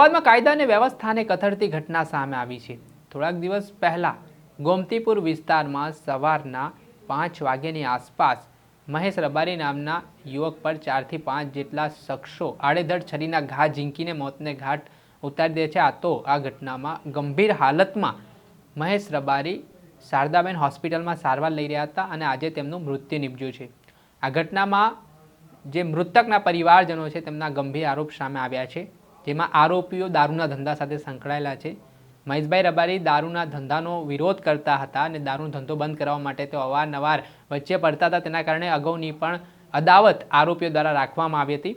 અમદાવાદમાં કાયદા અને વ્યવસ્થાને કથળતી ઘટના સામે આવી છે. થોડાક દિવસ પહેલા ગોમતીપુર વિસ્તારમાં સવારના પાંચ વાગ્યાની આસપાસ મહેશ રબારી નામના યુવક પર ચારથી પાંચ જેટલા શખ્સો આડેધડ છરીના ઘા ઝીંકીને મોતને ઘાટ ઉતારી દે છે. આ તો આ ઘટનામાં ગંભીર હાલતમાં મહેશ રબારી શારદાબેન હોસ્પિટલમાં સારવાર લઈ રહ્યા હતા અને આજે તેમનું મૃત્યુ નિપજ્યું છે. આ ઘટનામાં જે મૃતકના પરિવારજનો છે તેમના ગંભીર આરોપ સામે આવ્યા છે. જેમાં આરોપીઓ દારૂના ધંધા સાથે સંકળાયેલા છે. મહેશભાઈ રબારી દારૂના ધંધાનો વિરોધ કરતા હતા અને દારૂનો ધંધો બંધ કરવા માટે તેઓ અવારનવાર વચ્ચે પડતા હતા. તેના કારણે અગાઉની પણ અદાવત આરોપીઓ દ્વારા રાખવામાં આવી હતી.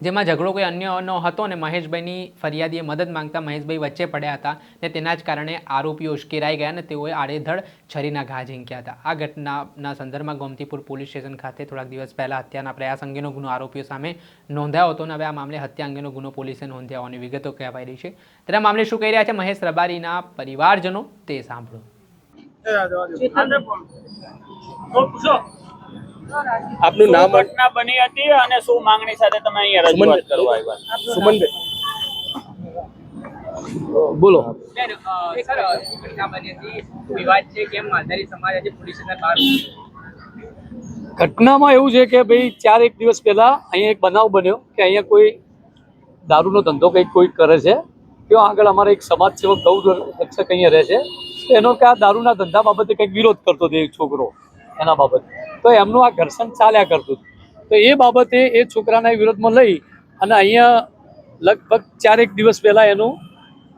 જેમાં ઝઘડો કોઈ અન્યનો હતો અને મહેશભાઈની ફરિયાદીએ મદદ માંગતા મહેશભાઈ વચ્ચે પડ્યા હતા ને તેના જ કારણે આરોપીઓ ઉશ્કેરાઈ ગયા અને તેઓએ આડેધડ છરીના ઘા ઝીંક્યા હતા. આ ઘટનાના સંદર્ભમાં ગોમતીપુર પોલીસ સ્ટેશન ખાતે થોડાક દિવસ પહેલા હત્યાના પ્રયાસ અંગેનો ગુનો આરોપીઓ સામે નોંધાયો હતો અને હવે આ મામલે હત્યા અંગેનો ગુનો પોલીસે નોંધ્યા હોવાની વિગતો કહેવાઈ રહી છે. તેના મામલે શું કહી રહ્યા છે મહેશ રબારીના પરિવારજનો તે સાંભળો. આપનું નામ ઘટના બની હતી અને શું માંગણી સાથે તમે અહીંયા રજૂઆત કરવા આવ્યા? સુમનભાઈ. બોલો. ઘટનામાં એવું છે કે ભાઈ ચાર એક દિવસ પહેલા અહીંયા એક બનાવ બન્યો કે અહીંયા કોઈ દારૂનો ધંધો કંઈક કોઈ કરે છે. ત્યાં આગળ અમારે એક સમાજ સેવક ગૌ રક્ષક અહીંયા રહે છે. એનો કે આ દારૂના ધંધા બાબતે કંઈક વિરોધ કરતો હતો એક છોકરો એના બાબતે. તો એમનું આ ઘર્ષણ ચાલ્યા કરતું તો એ બાબતે એ છોકરાના વિરોધમાં લઈ અને અહીંયા લગભગ ચારેક દિવસ પહેલાં એનું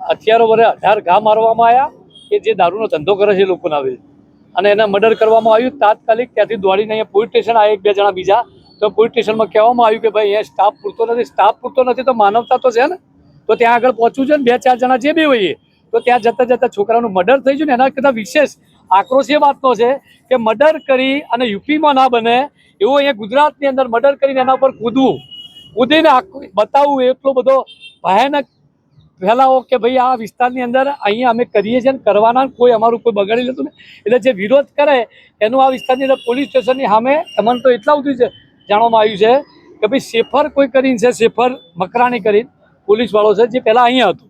હથિયારો વડે અઢાર ઘા મારવામાં આવ્યા. કે જે દારૂનો ધંધો કરે છે લોકોના આવે અને એને મર્ડર કરવામાં આવ્યું. તાત્કાલિક ત્યાંથી દોડીને અહીંયા પોલીસ સ્ટેશન આવ્યા એક બે જણા બીજા. તો પોલીસ સ્ટેશનમાં કહેવામાં આવ્યું કે ભાઈ અહીંયા સ્ટાફ પૂરતો નથી. સ્ટાફ પૂરતો નથી તો માનવતા તો છે ને. તો ત્યાં આગળ પહોંચવું છે ને બે ચાર જણા જે બી હોઈએ. તો ત્યાં જતાં જતાં છોકરાનું મર્ડર થઈ ગયું ને એના કરતાં વિશેષ આક્રોશ વાતનો છે કે મર્ડર કરી અને યુપીમાં ના બને એવું અહીંયા ગુજરાતની અંદર મર્ડર કરીને એના ઉપર કૂદવું. કૂદીને બતાવવું એટલો બધો ભયાનક ફેલાવો કે ભાઈ આ વિસ્તારની અંદર અહીંયા અમે કરીએ છીએ કરવાના કોઈ અમારું કોઈ બગાડી લેતું નહીં એટલે જે વિરોધ કરે એનું આ વિસ્તારની અંદર પોલીસ સ્ટેશનની સામે અમને તો એટલા બધું છે જાણવામાં આવ્યું છે કે ભાઈ સેફર કોઈ કરીને છે સેફર મકરાણી કરીને પોલીસવાળો છે જે પહેલાં અહીંયા હતું.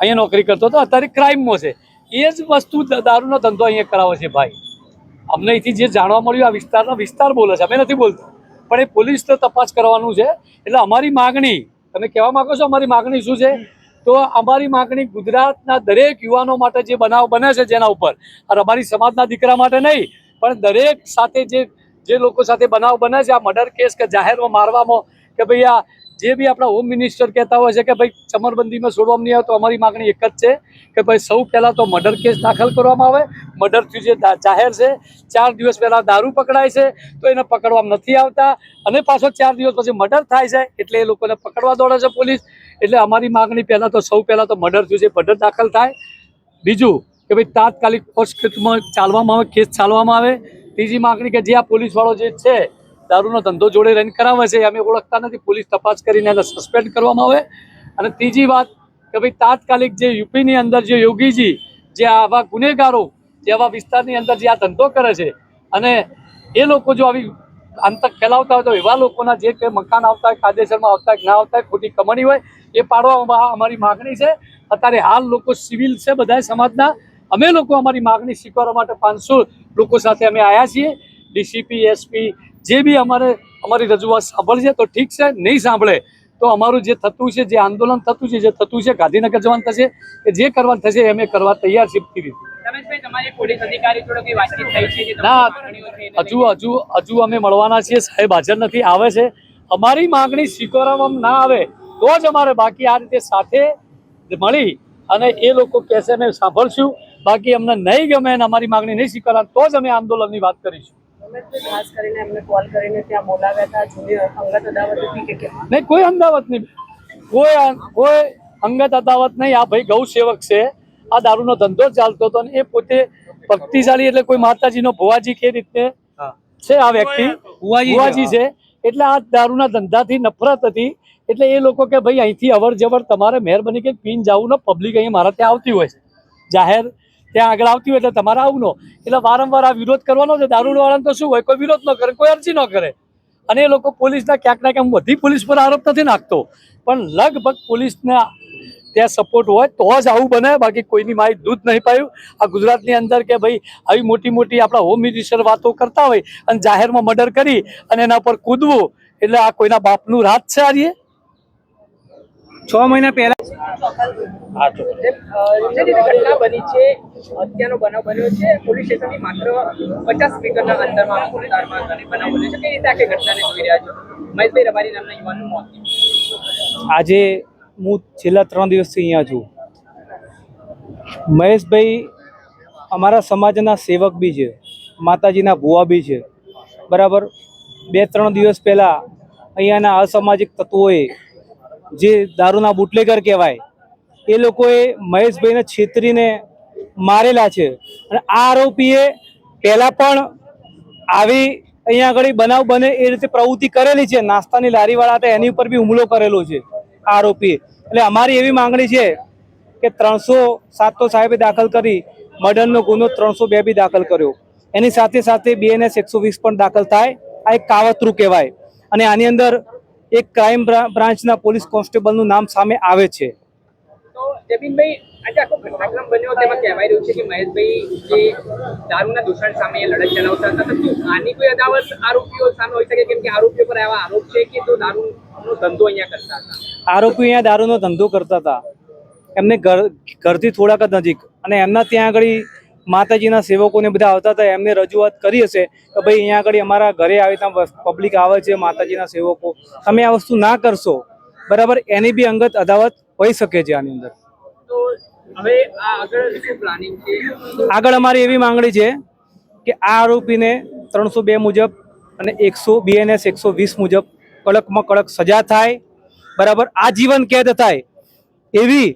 અહીંયા નોકરી કરતો હતો. અત્યારે ક્રાઇમમાં છે. એ જ વસ્તુ દારૂનો ધંધો અહીંયા કરાવે છે ભાઈ. અમને અહીંથી જે જાણવા મળ્યું, આ વિસ્તારનો વિસ્તાર બોલે છે. અમે નથી બોલતા. પણ એ પોલીસ તો તપાસ કરવાનું છે. એટલે અમારી માગણી, તમે કહેવા માંગો છો અમારી માગણી શું છે? તો અમારી માગણી ગુજરાતના દરેક યુવાનો માટે જે બનાવ બને છે જેના ઉપર. અને અમારી સમાજના દીકરા માટે નહીં, પણ દરેક સાથે જે જે લોકો સાથે બનાવ બને છે, આ મર્ડર કેસ કે જાહેરમાં મારવામાં કે ભાઈ આ જે બી આપણા હોમ મિનિસ્ટર કહેતા હોય છે કે ભાઈ, ચમરબંધીમાં છોડવામાં નહીં આવે તો અમારી માગણી એક જ છે કે ભાઈ, સૌ પહેલાં તો મર્ડર કેસ દાખલ કરવામાં આવે. મર્ડર થયું જે જાહેર છે. ચાર દિવસ પહેલાં દારૂ પકડાય છે, તો એને પકડવામાં નથી આવતા. અને પાછો ચાર દિવસ પછી મર્ડર થાય છે, એટલે એ લોકોને પકડવા દોડે છે પોલીસ. એટલે અમારી માગણી પહેલાં તો સૌ પહેલાં તો મર્ડર થયું છે મર્ડર દાખલ થાય. બીજું કે ભાઈ, તાત્કાલિક પોસ્ટમાં ચાલવામાં આવે, કેસ ચાલવામાં આવે. ત્રીજી માગણી કે જે આ પોલીસવાળો જે છે દારૂનો ધંધો જોડે રન કરાવે છે અમે ઓળખતા નથી. પોલીસ તપાસ કરીને એને સસ્પેન્ડ કરવામાં આવે. અને ત્રીજી વાત કે ભાઈ તાત્કાલિક જે યુપીની અંદર જે યોગીજી, જે આવા ગુનેગારો, જે આવા વિસ્તારની અંદર જે આ ધંધો કરે છે અને એ લોકો જો આવી આંતક ફેલાવતા હોય તો એવા લોકોના જે કે મકાન આવતા હોય, કાયદેસરમાં આવતા હોય, ના આવતા ખોટી કમાણી હોય, એ પાડવામાં અમારી માગણી છે. અત્યારે હાલ લોકો સિવિલ છે બધા સમાજના. અમે લોકો અમારી માગણી સ્વીકારવા માટે પાંચસો લોકો સાથે અમે આવ્યા છીએ. ડીસીપી, એસપી જે બી અમારે અમારી રજૂઆત સાંભળશે તો ઠીક છે નહીં સાંભળે તો અમારું જે થતું છે જે આંદોલન થતું છે જે થતું છે ગાંધીનગર જવાનું થશે કે જે કરવાનું થશે એ અમે કરવા તૈયાર છીએ પૂરી રીતે. ના હજુ હજુ હજુ અમે મળવાના છીએ સાહેબ હાજર નથી આવે છે. અમારી માગણી સ્વીકારવામાં ના આવે તો જ અમારે બાકી આ રીતે સાથે મળી અને એ લોકો કહેશે અમે સાંભળશું. બાકી અમને નહીં ગમે અને અમારી માગણી નહીં સ્વીકારવા તો જ અમે આંદોલનની વાત કરીશું. ખાસ કરીને એમને કોલ કરીને ત્યાં બોલાવ્યા હતા જૂની અંગત અદાવત હતી કે નહીં કોઈ અમદાવાદ નહીં. કોઈ કોઈ અંગત અદાવત નહીં. આ ભાઈ ગૌ સેવક છે. આ દારૂનો ધંધો જ ચાલતો હતો અને એ પોતે ભક્તિશાળી એટલે કોઈ માતાજીનો ભુવાજી કે રીતે છે આ વ્યક્તિ. ભુવાજી છે એટલે આ દારૂના ધંધાથી નફરત હતી. એટલે એ લોકો કે ભાઈ અહીંથી અવર જવર તમારે મહેરબાની કે પીન જવું ને પબ્લિક અહીં મારા ત્યાં આવતી હોય છે. જાહેર ત્યાં આગળ આવતી હોય એટલે તમારે આવવું એટલે વારંવાર આ વિરોધ કરવાનો છે. દારૂવાળાને તો શું હોય? કોઈ વિરોધ ન કરે, કોઈ અરજી ન કરે. અને એ લોકો પોલીસના ક્યાંક ના ક્યાંક બધી પોલીસ પર આરોપ નથી નાખતો. પણ લગભગ પોલીસના ત્યાં સપોર્ટ હોય તો જ આવું બને. બાકી કોઈની માય દૂધ નહીં પાયું. આ ગુજરાતની અંદર કે ભાઈ, આવી મોટી મોટી આપણા હોમ મિનિસ્ટર વાતો કરતા હોય અને જાહેરમાં મર્ડર કરી અને એના પર કૂદવું, એટલે આ કોઈના બાપનું રાત છે આ રીએ? છ મહિના પહેલા ઘટના બની છે હત્યાનો બનાવ બન્યો છે પોલીસ સ્ટેશનની માત્ર પચાસ મીટરના અંતરમાં વિસ્તારમાં બનાવ બન્યો છે. કઈ રીતે આખી ઘટનાને જોઈ રહ્યા છો? મહેશભાઈ રબારી નામના યુવાનનું મોત આજે હું છેલ્લા ત્રણ દિવસથી અહીંયા છું. મહેશભાઈ અમારા સમાજના સેવક બી છે માતાજીના ભુવા બી છે. બરાબર બે ત્રણ દિવસ પહેલાં અહીંયાના અસામાજિક તત્વોએ જે દારૂના બુટલેગર કહેવાય, એ લોકોએ મહેશભાઈને છેતરીને મારેલા છે. અને આ આરોપીએ પહેલાં પણ આવી અહીંયા આગળ બનાવ બને એ રીતે પ્રવૃત્તિ કરેલી છે. નાસ્તાની લારીવાળા હતા, એની ઉપર બી હુમલો કરેલો છે આ આરોપીએ. એટલે અમારી એવી માંગણી છે કે ત્રણસો સાત તો સાહેબે દાખલ કરી, મર્ડરનો ગુનો ત્રણસો બે બી દાખલ કર્યો. એની સાથે સાથે બીએનએસ એકસો વીસ પણ દાખલ થાય. આ એક કાવતરું કહેવાય. અને આની અંદર એક ક્રાઇમ બ્રાન્ચના પોલીસ કોન્સ્ટેબલનું નામ સામે આવે છે. તો જમીનભાઈ આજે આખો ઘટનાક્રમ બન્યો તેમાં કહેવાય રહ્યું છે કે મહેશભાઈ જે દારૂના દૂષણ સામે લડત ચલાવતા હતા તો આની કોઈ અદાવત આરોપીઓ સામે હોઈ શકે? કેમ કે આરોપીઓ પર આવા આરોપ છે કે તો દારૂનો ધંધો અહીંયા કરતા હતા? આરોપી અહીંયા દારૂનો ધંધો કરતા હતા. એમને ઘર ઘરથી થોડાક જ નજીક. અને એમના ત્યાં આગળ માતાજીના સેવકોને બધા આવતા હતા એમને રજૂઆત કરી હશે કે ભાઈ અહીંયા આગળ અમારા ઘરે આવી ત્યાં પબ્લિક આવે છે માતાજીના સેવકો. તમે આ વસ્તુ ના કરશો. બરાબર એની બી અંગત અદાવત હોઈ શકે છે આની અંદર. આગળ અમારી એવી માંગણી છે કે આ આરોપીને ત્રણસો બે મુજબ અને એકસો બીએનએસ એકસો વીસ મુજબ કડકમાં કડક સજા થાય. બરાબર આજીવન કેદ થાય. એવી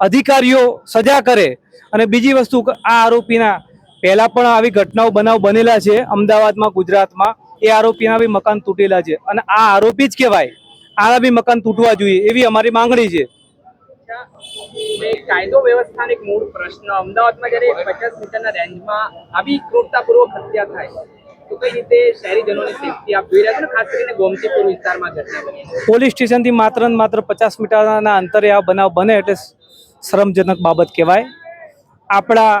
અધિકારીઓ સજા કરે. અને બીજી વસ્તુ આ આરોપીના પહેલા પણ આવી ઘટનાઓ બનાવ બનેલા છે. અમદાવાદમાં ગુજરાતમાં એ આરોપીના બી મકાન તૂટેલા છે. અને આ આરોપી જ કહેવાય. આના બી મકાન તૂટવા જોઈએ એવી અમારી માંગણી છે. કાયદો વ્યવસ્થાનો એક મૂળ પ્રશ્ન. અમદાવાદમાં જ્યારે પચાસ મીટરના રેન્જમાં આવી ક્રૂરતાપૂર્વક હત્યા થાય તો કઈ રીતે શહેરીજનોને સેફટી આપ રહ્યા છો ખાસ કરીને ગોમતીપુર વિસ્તારમાં ઘટના. પોલીસ સ્ટેશનથી માત્ર ને માત્ર પચાસ મીટરના અંતરે આ બનાવ બને એટલે શરમજનક બાબત કહેવાય. આપણા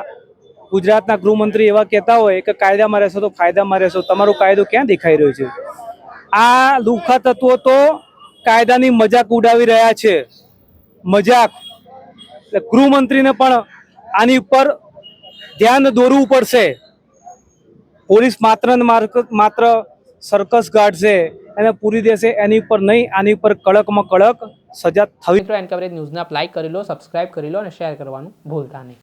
ગુજરાતના ગૃહમંત્રી એવા કહેતા હોય કે કાયદામાં રહેશો તો ફાયદામાં રહેશો. તમારો કાયદો ક્યાં દેખાઈ રહ્યો છે? આ લુખા તત્વો તો કાયદાની મજાક ઉડાવી રહ્યા છે. મજાક. ગૃહમંત્રીને પણ આની ઉપર ધ્યાન દોરવું પડશે. પોલીસ માત્ર ને માત્ર સર્કસ ગાઢશે એને પૂરી દેશે, એની ઉપર નહીં, આની ઉપર કડકમાં કડક સજા થવી મિત્રો, એન કવરેજ ન્યૂઝને લાઈક કરી લો સબસ્ક્રાઇબ કરી લો અને શેર કરવાનું ભૂલતા નહીં.